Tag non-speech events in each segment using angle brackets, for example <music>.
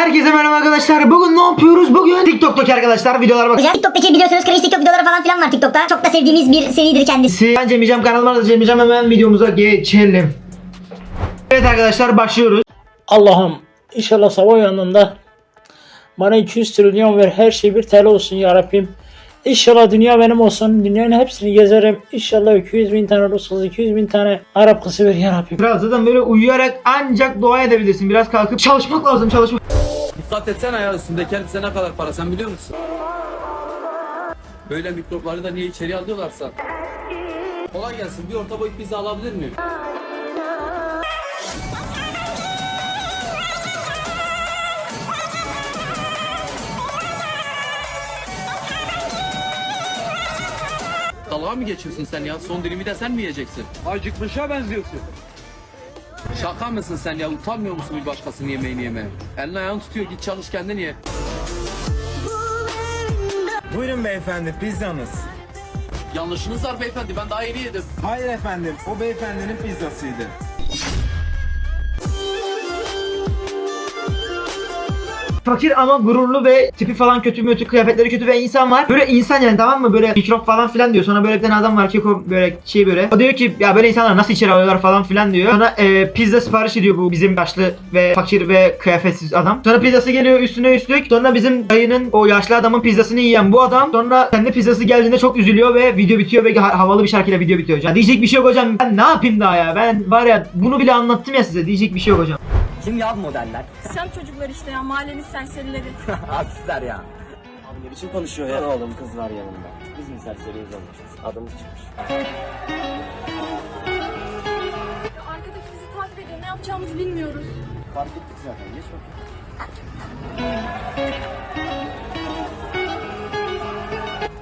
Herkese merhaba arkadaşlar. Bugün ne yapıyoruz? Bugün TikTok'taki arkadaşlar videolara bak. Hocam TikTok'taki biliyorsunuz cringe TikTok videoları falan filan var TikTok'ta. Çok da sevdiğimiz bir seridir kendisi. Ben Cem İcem kanalıma da Cem İcem hemen videomuza geçelim. Evet arkadaşlar başlıyoruz. Allah'ım inşallah sabah yanında bana 200 trilyon ver her şey bir TL olsun ya Rabbim. İnşallah dünya benim olsun. Dünyanın hepsini gezerim. İnşallah 200 bin tane Rus kızı, 200 bin tane Arap kızı ver ya Rabbim. Biraz zaten böyle uyuyarak ancak dua edebilirsin. Biraz kalkıp çalışmak lazım çalışmak. Dikkat etsene ya üstündeki elbise ne kadar para sen biliyor musun? Böyle mikropları da niye içeri alıyorlarsa. Kolay gelsin bir orta boy pizza alabilir miyim? Dalga mı geçiyorsun sen ya? Son dilimi de sen mi yiyeceksin? Acıkmışa benziyorsun. Şaka mısın sen ya? Utanmıyor musun bir başkasının yemeğini yemeye? Elini ayağını tutuyor git çalış kendin ye. Buyurun beyefendi pizzanız. Yanlışınız var beyefendi ben daha yeni yedim. Hayır efendim o beyefendinin pizzasıydı. Fakir ama gururlu ve tipi falan kötü mütü kıyafetleri kötü ve insan var. Böyle insan yani tamam mı? Böyle mikrop falan filan diyor. Sonra böyle bir tane adam var keko böyle şey böyle. O diyor ki ya böyle insanlar nasıl içeri alıyorlar falan filan diyor. Sonra e, pizza sipariş ediyor bu bizim yaşlı ve fakir ve kıyafetsiz adam. Sonra pizzası geliyor üstüne üstlük. Sonra bizim dayının o yaşlı adamın pizzasını yiyen bu adam. Sonra kendi pizzası geldiğinde çok üzülüyor ve video bitiyor ve ha- havalı bir şarkıyla video bitiyor. Ya diyecek bir şey yok hocam. Ben ne yapayım daha ya? Ben var ya bunu bile anlattım ya size. Diyecek bir şey yok hocam. Kim ya bu modeller? <laughs> Sen çocuklar işte ya mahallenin serserileri. <laughs> Artistler ya. Abi ne biçim konuşuyor ya? Oğlum kız var yanında. Biz mi serseriyiz olmuşuz? Adımız çıkmış. Ya Arkadaki bizi takip ediyor ne yapacağımızı bilmiyoruz. Fark ettik zaten. Geç bakayım.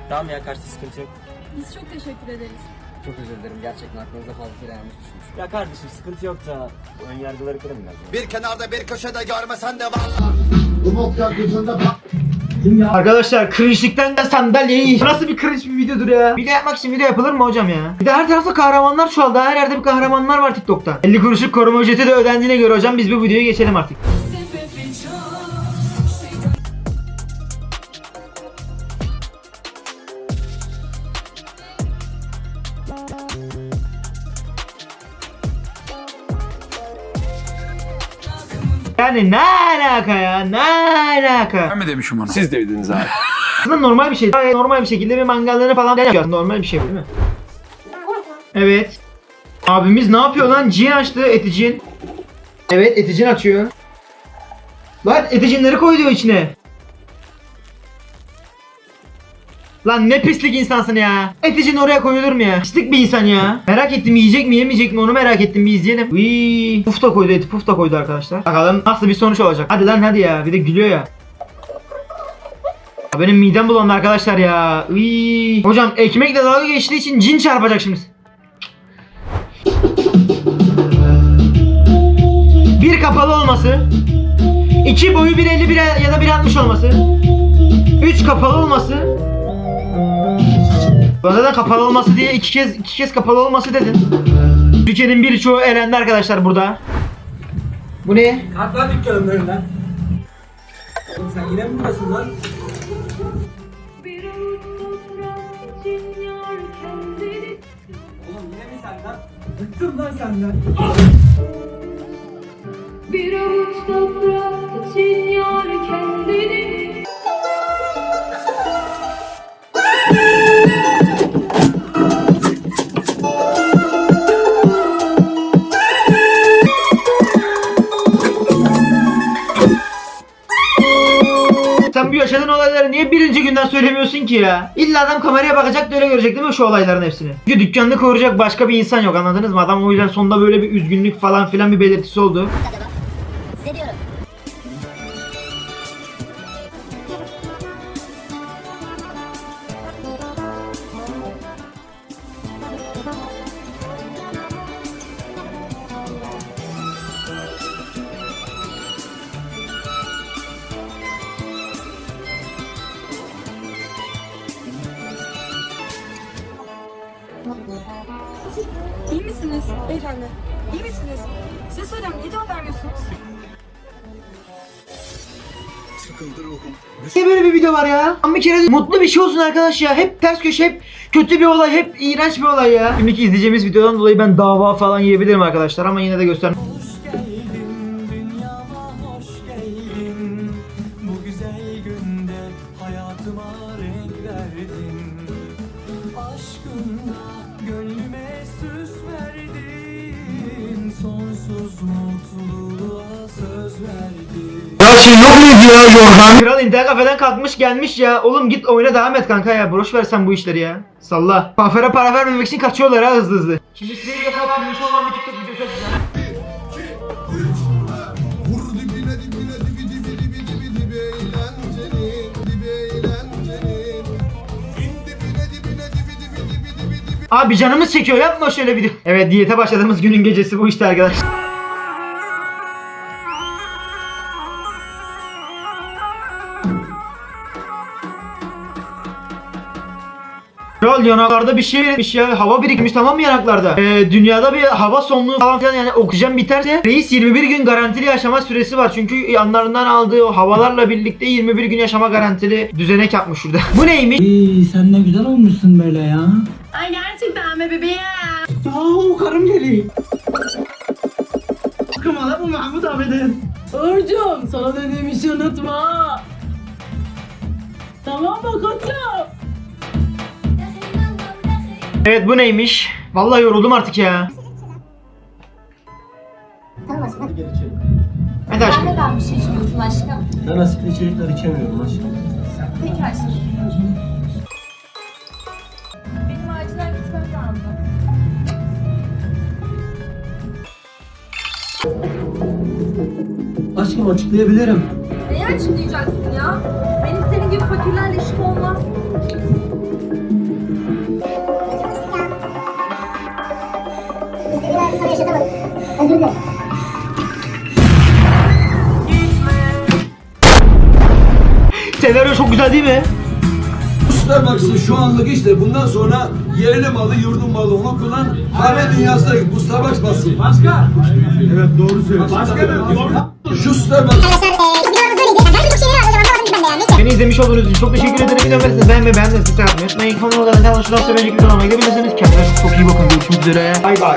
Tamam ya karşı sıkıntı yok. Biz çok teşekkür ederiz. Çok özür dilerim gerçekten aklınızda fazlasıyla yanlış düşmüş. Ya kardeşim sıkıntı yok da ön yargıları kırın biraz. ya. Bir kenarda bir köşede görmesen de var. Arkadaşlar cringe'likten de sandalyeyi Nasıl bir cringe bir videodur ya Video yapmak için video yapılır mı hocam ya Bir de her tarafta kahramanlar çoğaldı Her yerde bir kahramanlar var TikTok'ta 50 kuruşluk koruma ücreti de ödendiğine göre hocam Biz bu videoya geçelim artık Yani ne alaka ya ne alaka Ben mi demişim onu? Siz dediniz abi. <laughs> Aslında normal bir şey. Gayet normal bir şekilde bir mangalları falan yapıyor. Normal bir şey bu, değil mi? Evet. Abimiz ne yapıyor lan? Cin açtı eticin. Evet eticin açıyor. Lan eticinleri koy diyor içine. Lan ne pislik insansın ya. Eticin oraya koyulur mu ya? Pislik bir insan ya. Merak ettim yiyecek mi yemeyecek mi onu merak ettim bir izleyelim. Uyyy. Puf da koydu eti puf da koydu arkadaşlar. Bakalım nasıl bir sonuç olacak. Hadi lan hadi ya bir de gülüyor ya. Ya Benim midem bulandı arkadaşlar ya. Uyyy. Hocam ekmekle dalga geçtiği için cin çarpacak şimdi. Bir kapalı olması. iki boyu 1.50 bir ya da 1.60 olması. Üç kapalı olması. Bana da kapalı olması diye iki kez iki kez kapalı olması dedin. Türkiye'nin birçoğu elendi arkadaşlar burada. Bu ne? Kalk lan dükkanın önünden. Oğlum sen yine mi buradasın lan? Oğlum yine mi sen lan? Bıktım lan senden. Bir avuç toprak için yar kendini. Ki ya? İlla adam kameraya bakacak da öyle görecek değil mi şu olayların hepsini? Çünkü dükkanını koruyacak başka bir insan yok anladınız mı? Adam o yüzden sonunda böyle bir üzgünlük falan filan bir belirtisi oldu. Size. İyi misiniz beyefendi? İyi misiniz? Size söylüyorum niye cevap vermiyorsunuz? Niye böyle bir video var ya? Ama bir kere mutlu bir şey olsun arkadaş ya. Hep ters köşe, hep kötü bir olay, hep iğrenç bir olay ya. Şimdiki izleyeceğimiz videodan dolayı ben dava falan yiyebilirim arkadaşlar ama yine de göster. Bu güzel günde hayatıma renk verdin Aşkınla gönlüme süs verdin Sonsuz mutluluğa söz verdin Kral internet kafeden kalkmış gelmiş ya. Oğlum git oyuna devam et kanka ya. Boş ver sen bu işleri ya. Salla. Kuaföre para vermemek için kaçıyorlar ha hızlı hızlı. Şimdi size bir defa kurmuş olan bir TikTok videosu atacağım. Abi canımız çekiyor yapma şöyle video. Evet diyete başladığımız günün gecesi bu işte arkadaşlar. Kral yanaklarda bir şey birikmiş ya. Hava birikmiş tamam mı yanaklarda? Ee, dünyada bir hava sonluğu falan filan yani oksijen biterse reis 21 gün garantili yaşama süresi var. Çünkü yanlarından aldığı o havalarla birlikte 21 gün yaşama garantili düzenek yapmış şurada. <laughs> Bu neymiş? sen ne güzel olmuşsun böyle ya. Ay gerçekten mi bebeğim? Aa karım geliyor. Kımala bu Mahmut abiden. Uğurcuğum sana dediğim işi unutma. Tamam mı koçum? Evet bu neymiş? Vallahi yoruldum artık ya. Hadi aşkım. Neden bir şey içmiyorsun aşkım? Ben asitli içerikler içemiyorum aşkım. Peki aşkım. Aşkım açıklayabilirim. Neyi açıklayacaksın ya? Benim senin gibi fakirlerle işim olmaz. Senaryo çok güzel değil mi? Starbucks'ın şu anlık işte bundan sonra yerli malı, yurdun malı onu kullanan kahve dünyasına git. Bu Starbucks basın. Başka? Evet doğru söylüyorsun. Başka Şu Beni izlemiş olduğunuz için çok teşekkür ederim. Videomu beğendiyseniz beğenmeyi like atmayı unutmayın. Kanalıma da kanalına abone olmayı gidebilirsiniz. Kendinize çok iyi bakın. Görüşmek üzere. Bay bay.